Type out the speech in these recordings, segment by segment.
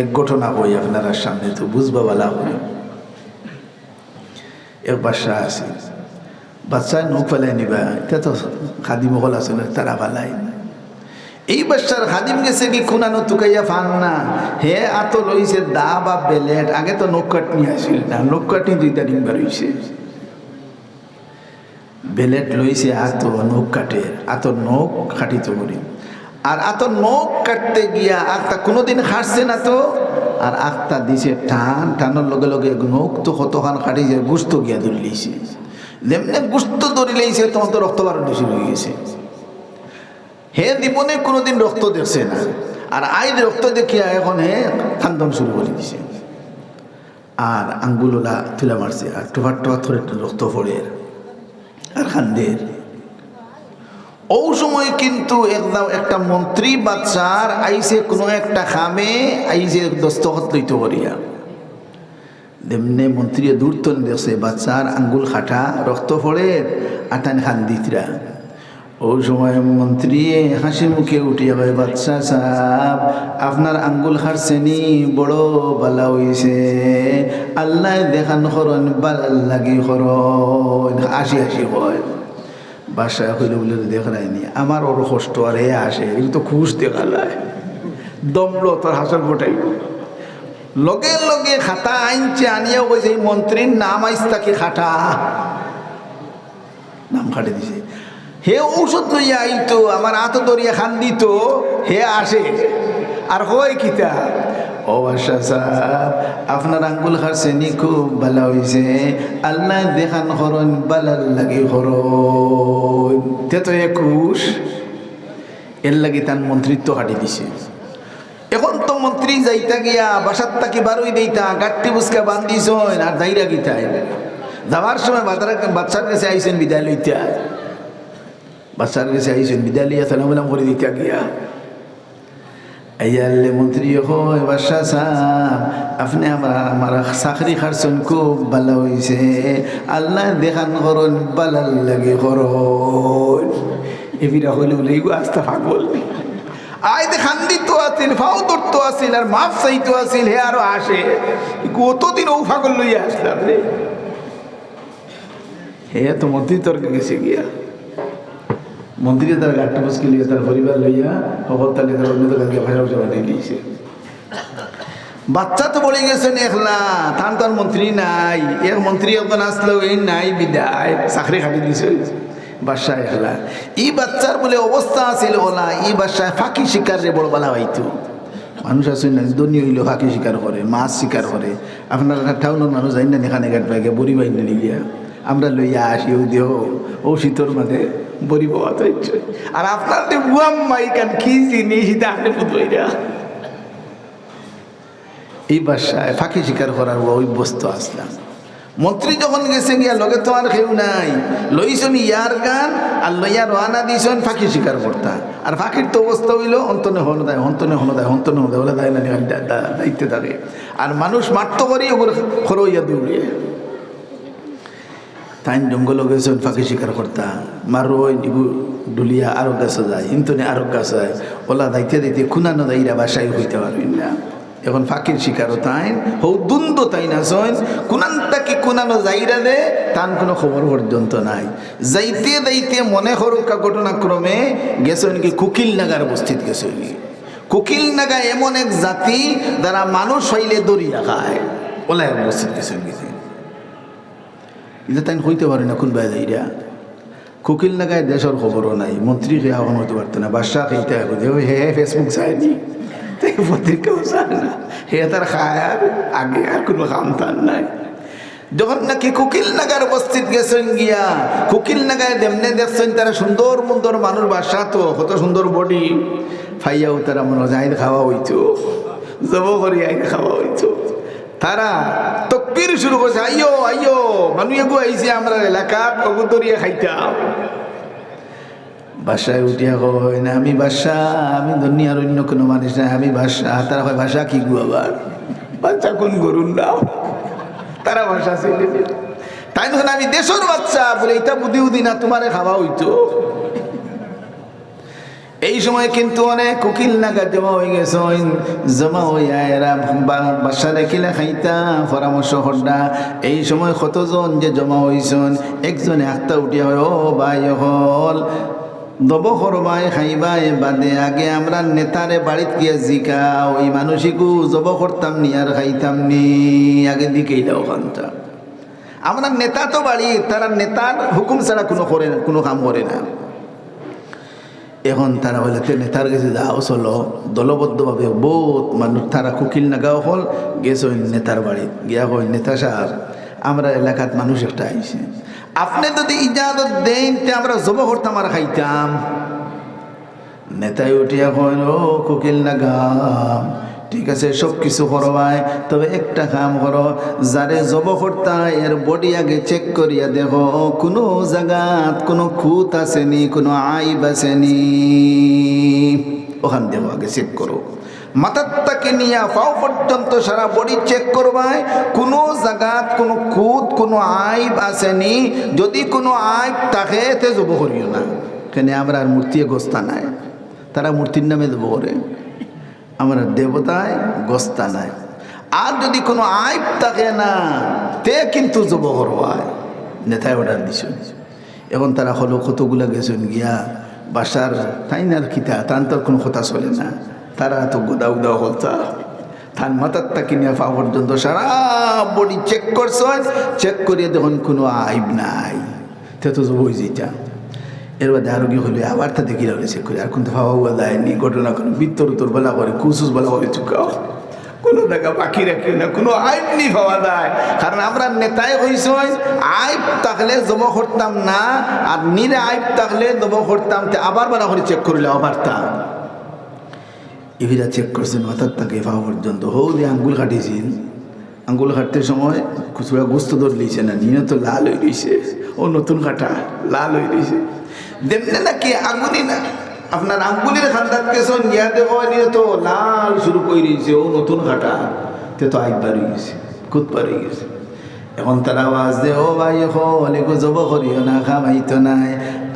এক ঘটনা কই আপনারা সামনে তো বুঝবা বলা করে এক বাচ্চা আছে। বাচ্চা নখ ফেলাই নিবা এটা তো খাদিম হল আছে না, তারা ফালাই। এই বাচ্চার খাদিম গেছে কি খুনানো তুকাইয়া ফান না? হে আতো লইছে দা বা বেলেট, আগে তো নখ কাটনি আসিল না, নখ কাটনি দুইটা ডিম বাড়িছে বেলেট লইছে আতো নখ কাটে আতো নখ কাটিত করি। আর আতো নখ কাটতে গিয়া আখটা কোনোদিন খাটছে না তো? আর আখটা দিছে টান, টানোর লগে লগে নখ তো কতখান কাটিছে গুস্ত গিয়া ধরে লইছে। যেমনি গুস্ত ধরে লইছে, তখন তো রক্ত বারণ বেশি হয়ে গেছে। হে জীবনে কোনোদিন রক্ত দেখছে না। আর আইন রক্ত দেখিয়া এখন হে খান্দন শুরু করে দিছে। আর আঙ্গুলোলা তুলে মারছে, আর টোপার টোপার ধরে রক্ত পড়ে। আর খান্দের। ও সময় কিন্তু একদম একটা মন্ত্রী বাচ্চার আইসে কোনো একটা খামে আইসে দস্তখত লইতে করিয়া। তেমনি মন্ত্রী দূর তো দেখছে বাচ্চার আঙ্গুল খাটা, রক্ত পড়ে আটান খান দিতরা। ও সময় মন্ত্রী হাসি মুখে উঠিয়া কয় বাচ্চা সাহেব, আপনার আঙ্গুল হারছেনি বড় বালা হইছে। আল্লাহ দেখান করন বাল লাগি করন আসি হাসি হয় বাসা হইলে বলে দেখায়নি আমার ওর কষ্ট আর হে আসে, এগুলো তো খুশ দেখালায় দমলো, তোর হাসর গোটাই। লগে লগে খাতা আইনছে আনিয়া কইছে এই মন্ত্রীর নাম আইস তাকে খাটা। নাম খাটে দিছে। হে ঔষধ লইয়া আইতো আমার আত দরিয়া খান দিত, হে আসে। আর হয় কিতা ও বাদশাহ সাহেব, আপনার আঙ্গুল খারছেনি খুব ভালো হয়েছে আল্লাহ দেখান হরণ, বালার লাগে হরণ। তে তো একুশ এর লাগে তার মন্ত্রিত্ব হাঁটি দিছে। এখন তো মন্ত্রী যাইতা গিয়া বাসার তাকে বারোই দিতা গাঠটি বুসকা বান্ধিস আর দাইরা গিতায়। যাওয়ার সময় বাজার বাচ্চার কাছে আইসেন বিদায় লইতা। বাচ্চার কাছে আইসেন বিদায় লইয়া সালাম করে দিতা গিয়া। আইয়ালে মন্ত্রী হয় বাদশাহ সাহেব, আপনি আমার আমার চাকরি খারছেন খুব ভালো হয়েছে আল্লাহ দেখান করন বালার লাগে করন। এবিরা হইলে বলে এইগো আস্তা পাগল। আয় দেখান দিত আছিল, ফাও ধরতো আছিল, আর মাফ চাইতো আছিল, হে আরও আসে। কতদিন ও ফাগল লইয়া আসলাম রে। হে তো মন্ত্রী তর্কে গেছে গিয়া। মন্ত্রী তার গাঠটা মুশকিল লিয়ে তার পরিবার লইয়া খবর তালে তার অন্য কালকে ভাষা ভাষা বানিয়ে দিয়েছে। বাচ্চা তো বলে গেছেন একলা তার তার মন্ত্রী নাই, এক মন্ত্রী একজন আসলেও এই নাই, বিদায়, চাকরি খাটি দিছে। বাদশাহ একলা ই বাচ্চার বলে অবস্থা আছিল ওলা ই বাদশাহ ফাঁকি শিকার রে বড় বলা হইতো। মানুষ আছে না দনি হইল ফাঁকি শিকার করে, মাছ শিকার করে। আপনার টাউনের মানুষ যাই না, এখানে গাট পাইকে বড়ি বাইনে গিয়া। আমরা লইয়া আসি, ও দেহ, ও শীতর মানে বড়ি বাবা তো আর আপনার কি এই বাসায় ফাঁকি শিকার করার অভ্যস্ত আসলাম। মন্ত্রী যখন গেছে গিয়া, লগে তো আর কেউ নাই। লইছন ইয়ার গান, আর লইয়া রওনা দিয়েছেন ফাঁকি শিকার করতা। আর ফাঁকির তো অবস্থা হইল, অন্তনে হন দেয়, অন্তনে হন দেয়, অন্তনে হন দেয়, ওলা দেয় না দায়িত্বে থাকে। আর মানুষ মারত করি, ওগুলো খরইয়া দৌড়িয়ে তাই জঙ্গল গেছেন, ফাঁকি শিকার করতা। মারো নিগু ডুলিয়া আরও গাছে যায়, ইন্তনে আরও গাছ যায়। ওলা দাইতে দিতে খুনানো দাইরা বাসায় হইতে পারবেন না। এখন ফাঁকির শিকারও তাই হৌ দ্বন্দ্ব তাই না সইন? কুনান তাকে কুনানো যাইরা দে তান কোনো খবর পর্যন্ত নাই। যাইতে যাইতে মনে হরকা ঘটনাক্রমে গেছেন কি কুকিল নাগার উপস্থিত গেছেন কুকিল নাগা এমন এক জাতি, যারা মানুষ হইলে দরিয়া খায় ওলা উপস্থিত গেছেন গেছে এটা তাই হইতে পারে না, কোন বাইরা কোকিল নাগায় দেশের খবরও নাই, মন্ত্রী খেয়ে এখন হইতে পারতো না, বাদশাহ খেতে হে ফেসবুক চায়নি তাই পত্রিকাও চায় না, হে, তার খায় আর আগে আর কোনো কাম তার নাই। যখন নাকি কুকিল নাগার উপস্থিত গেছেন গিয়া, কুকিল নাগায় দেমনে দেখছেন তারা সুন্দর মুন্দর মানুষ বাসা তো কত সুন্দর বডি, ফাইয়াও তারা মনে হয় খাওয়া হইতো, জব করি আইন খাওয়া হইতো। তারা তকবির শুরু করছে, আইয়ো আইয়ো মানুষ এগু আইছে আমরা এলাকা অগুদরিয়া খাইতাম। বাসায় উঠিয়া কয়, না, আমি বাসা, আমি দুনিয়ার অন্য কোনো মানুষ না, আমি ভাষা তারা হয় ভাষা কি গু আবার? বাচ্চা কোন গরুর নাম? তারা ভাষা ছিল তাই আমি দেশের বাচ্চা, বলে, এটা বুদ্ধি উদি না তোমারে খাওয়া হইতো। এই সময় কিন্তু অনেক কুকিল নাগা জমা হয়ে গেছে। জমা হইয়া এরা বাসা দেখিলে খাইতা, পরামর্শ হড্ডা এই সময় কতজন যে জমা হইছন, একজনে আখতা উঠিয়া হয় ও ভাই হল দব করবাই, খাইবাই বাদে, আগে আমরা নেতারে বাড়িত গিয়া জিকা ওই মানুষিকু জব করতাম নি, আর খাইতাম নি। আগে দিকেই দাও আমরা নেতা তো বাড়ি তারা নেতার হুকুম ছাড়া কোনো করে কোনো কাম করে না। এখন তারা বলে তে নেতার কাছে যাও চলো। দলবদ্ধভাবে বহুত মানুষ, তারা কুকিল নাগাও হল, গেছে ওই নেতার বাড়ি, গিয়া কই নেতা সার আমরা এলাকাত মানুষ একটা আইছে। আপনি যদি ইজাজত দেন, তে আমরা জব করতাম আর খাইতাম। নেতাই উঠিয়া কইল ও কুকিল নাগাম ঠিক আছে সব কিছু করবাই। তবে একটা কাম করো, যারে জব করতা, এর বডি আগে চেক করিয়া দেখো, কোনো জায়গাত কোনো খুঁত আসেনি, কোনো আইব আসেনি। ওখান দেখো আগে চেক করো। মাথার তাকে নিয়ে পাও পর্যন্ত সারা বডি চেক করবাই, কোনো জায়গাত কোনো খুঁত, কোনো আইব আসেনি, যদি কোনো আইব থাকে, তে জব করিও না। কেন আমরা আর মূর্তি গোস্তা নাই। তারা মূর্তির নামে দেবো করে। আমরা দেবতায় গোস্তা নাই। আর যদি কোনো আইব থাকে না, তে কিন্তু জব করবায় নেতায় অর্ডার দিছ এখন তারা হলো কতগুলা গেছেন গিয়া, বাসার তাই না আর কিতা তান কোনো কথা চলে না। তারা তো গোদা উদা হতা তার মাথার তাকে নিয়ে পা পর্যন্ত সারা বডি চেক করছ চেক করিয়ে দেখুন কোনো আইব নাই। তে তো জবই যেটা এর বাদে আরও কি হলে? আবার তা দেখি রাখলে চেক করে। আর কিন্তু ভাবা হুয়া দেয়নি ঘটনা কোনো বিত্তর উত্তর বলা করে, কুসুস বলা করে চুকাও কোনো জায়গা বাকি রাখি না, কোনো আইব নি পাওয়া যায়। কারণ আমরা নেতায় হইস আইব থাকলে জব করতাম না, আর নিরে আইব থাকলে জব করতাম, তে আবার বলা করে চেক করলে আবার তা ইভিরা চেক করছেন হঠাৎ তাকে পাওয়া পর্যন্ত। হৌ দিয়ে আঙ্গুল কাটিয়েছিল আঙ্গুল কাটতে সময় খুচরা গোস্ত ধর লিছে না নিয়ে তো লাল হয়ে রয়েছে ও নতুন কাটা, লাল হয়ে রয়েছে দেমনে নাকি আগুনি না? আপনার আঙ্গুলের খান্দাত নিয়া দেব নিয়ে তো লাল শুরু করে দিয়েছে, ও নতুন ঘাটা তে তো আইবার হয়ে গেছে পার হয়ে গেছে। এখন তারা আওয়াজ দে, ও ভাই, হলে গো জব করিও না, খামাইতো নাই।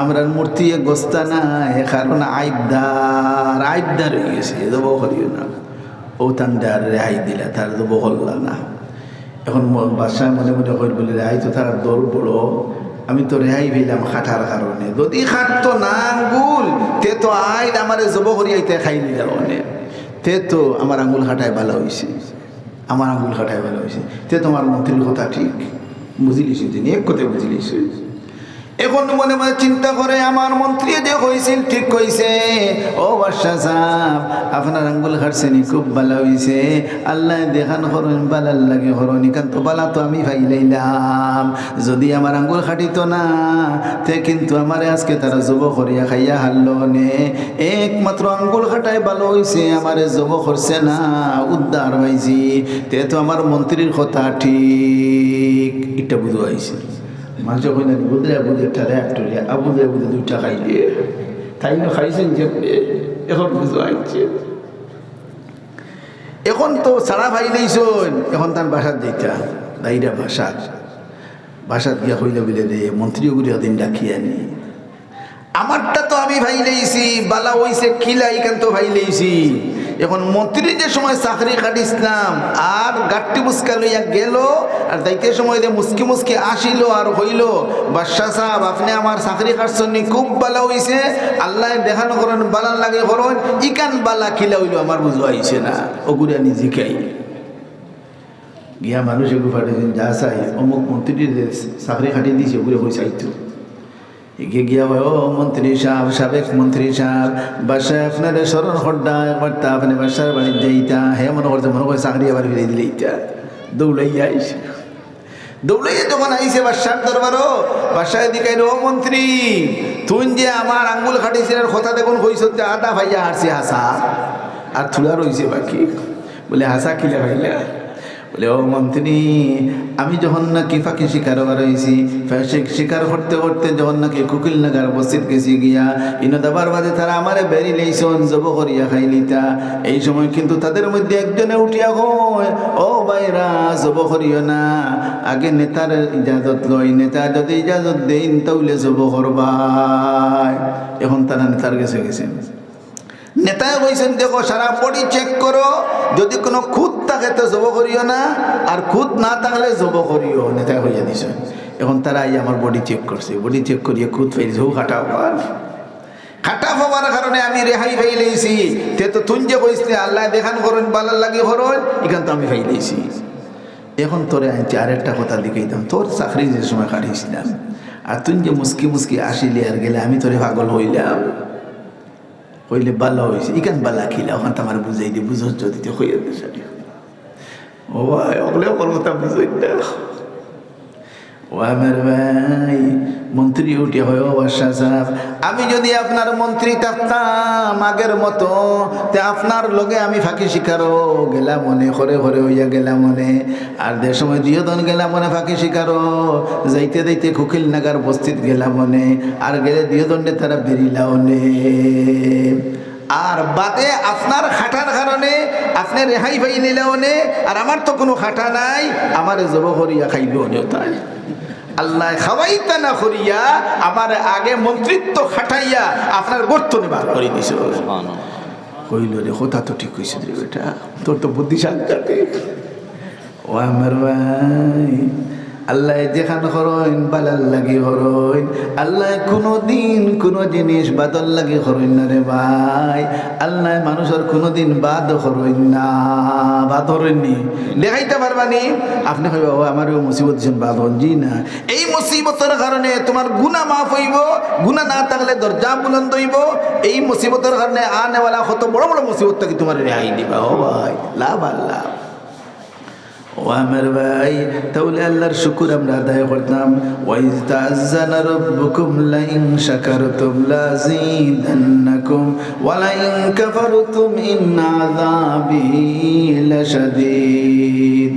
আমরার মূর্তি গোস্তা নাই, কারণ আইবদার আইবদার হয়ে গেছে জব করিও না। ও তান্ডার রেহাই দিলা, তার জব করলা না। এখন বাদশাহ মনে মনে করি বলে রেহাই তো তার দৌড় বড়। আমি তো রেহাই পেলাম খাটার কারণে। যদি খাটতো না আঙ্গুল তে তো আইন আমার জব খাই কারণে তে তো আমার আঙ্গুল খাটায় ভালো হয়েছে আমার আঙ্গুল খাটায় ভালো হয়েছে তে তোমার মন্ত্রীর কথা ঠিক। বুঝিলিস তিনি এক কথা বুঝিলিস। এখন মনে মনে চিন্তা করে আমার মন্ত্রী যে হয়েছিল ঠিক কইছে। ও বাদশাহ সাহেব, আপনার আঙ্গুল খাটছেনি খুব ভালো হয়েছে আল্লাহ দেখান হরণ বালার লাগে, হরণ ইকান তো বালা তো আমি ভাইলাইলাম যদি আমার আঙ্গুল খাটিত না, তে কিন্তু আমারে আজকে তারা জব করিয়া খাইয়া হারলো নে। একমাত্র আঙ্গুল খাটায় ভালো হয়েছে আমারে জব করছে না, উদ্ধার পাইছি তে তো আমার মন্ত্রীর কথা ঠিক, এটা বুঝো আইছে। মাঝে কইনা বুদরে বুদরে ঠারে একটরে আবুদরে বুদরে দুইটা খাইলে তাই না খাইছেন যে এখন বুঝো আইছে। এখন তো সারা ভাই নেইছন এখন তার বাসার যেটা দাইরা ভাষার বাসাত গিয়া হইলে বলে দে মন্ত্রীগুলি দিন ডাকিয়ে আনি। আমারটা তো আমি ভাই লেইছি, বালা হইছে কিলা ইখান তো ভাই লেইছি। এখন মন্ত্রী যে সময় চাকরি কাটিছিলাম আর গাট্টি মুস্কা লইয়া গেল, আর যাইতে সময় যে মুস্কি মুস্কি আসিল আর হইল, বাদশাহ সাহেব, আপনি আমার চাকরি কাটছেন খুব বালা হইছে, আল্লাহ দেখানো করেন বালা লাগে করেন ইকান বালা কিলা হইল, আমার বুঝো আইছে না, ওগুলো আনি জিকাই গিয়া মানুষ এগুলো ফাটিয়েছেন যা চাই, অমুক মন্ত্রী চাকরি খাটিয়ে দিয়েছে ওগুলো পয়সা আইতো। এগিয়ে গিয়া হয় ও মন্ত্রী সাহেব, সাবেক মন্ত্রী সাহেব বাসায় আপনার স্মরণ হড্ডা একবার তা আপনি বাসার বাড়ির যাইতা। হে, মনে করছে, মনে করে চাকরি আবার ফিরে দিলে এইটা। দৌড়াইয়া আইসে। দৌড়াইয়া যখন আইসে বাসার দরবারও, বাসায় দিকে ও মন্ত্রী, তুই যে আমার আঙ্গুল খাটিছিলেন কথা দেখুন হইস আদা ভাইয়া হারছে হাসা। আর থুলা রইছে বাকি। বলে, হাসা, কিলে ভাইলা? বলে, ও মন্ত্রী, আমি যখন নাকি ফাঁকি শিকার হয়েছি শিকার করতে করতে যখন নাকি কুকিল নাগার বসিত গেছি গিয়া। ইনো দাবার বাদে তারা আমারে বেরি লেইছন, জব করিয়া খাইলিতা। এই সময় কিন্তু তাদের মধ্যে একজনে উঠিয়া হয় ও বাইরা জব করিও না। আগে নেতার ইজাজত লই, নেতা যদি ইজাজত দেন তাহলে জব করবাই। এখন তারা নেতার গেছে। গেছেন নেতায় কইছেন, দেখো, সারা বডি চেক করো, যদি কোনো খুদ থাকে তো জব করিও না, আর খুদ না থাকলে জব করিও। নেতায় হইয়া দিছেন এখন তারা এই আমার বডি চেক করছে। বডি চেক করিয়ে খুদ ফেলছে। খাটা হওয়ার খাটা হওয়ার কারণে আমি রেহাই ফাইলেছি তে তো তুই যে কইসলে আল্লাহ দেখান করেন, বালার লাগি করেন, এখান তো আমি ফাইলেছি এখন তোরে আনছি আরেকটা কথা দিকেইতাম তোর চাকরি যে সময় কাটিয়েছিলাম আর তুই যে মুসকি মুসকি আসিলি আর গেলে, আমি তোরে পাগল হইলাম। হইলে বালা হয়েছে ইকান বালা খিলা, ওখান আমার বুঝাই দি বুঝো যদি হইয়া দিস ও ভাই ওগুলো ওর কথা বুঝাই না। ও আমার ভাই মন্ত্রী উঠে হয়, ও বাদশা সাহেব, আমি যদি আপনার মন্ত্রী থাকতাম আগের মতো, তে আপনার লগে আমি ফাঁকি শিকারও গেলাম মনে হরে হরে হইয়া গেলাম মনে আর যে সময় দিয়দন গেলাম মনে ফাঁকি শিকারও, যাইতে যাইতে খুকিল নাগার বস্তিত গেলাম মনে আর গেলে দিয়দণ্ডে তারা বেরিলাও নে আর বাদে আপনার খাটার কারণে আপনি রেহাই পাই নিলেও নে আর আমার তো কোনো খাটা নাই, আমার জব করিয়া খাইলেও নেও তাই। আল্লাহ খাওয়াইতা না করিয়া আমার আগে মন্ত্রিত্ব খাটাইয়া আপনার গর্তনে বার করে দিছে কইল রে হোতা তো ঠিক কইছে রে বেটা তোর তো বুদ্ধিশালী ও আমার ভাই আল্লাহ যেখান হরইন বালাল লাগি হরইন। আল্লাহ কোনো দিন কোনো জিনিস বাদল লাগি হরইন না রে ভাই। আল্লাহ মানুষের কোনো দিন বাদ হরইন না, বাদ হরইননি দেখাইতে পারবানি আপনি কইবা ও আমার মুসিবত যেন বাদ হন, জি না। এই মুসিবতের কারণে তোমার গুণা মাফ হইব গুণা না থাকলে দরজা বুলন্দ হইব। এই মুসিবতের কারণে আনেওয়ালা কত বড় বড় মুসিবত থেকে তোমার রেহাই দিবা, ও ভাই। লাভ আল্লাহ। ও আমার ভাই তাহলে আল্লাহর শুকুর আমরা আদায় করতাম ওয়াইজ তাআজ্জানা রাব্বুকুম লাইন শাকারতুম লাযীদান্নাকুম ওয়া লাইন কাফারতুম ইন আযাবি লাশাদীদ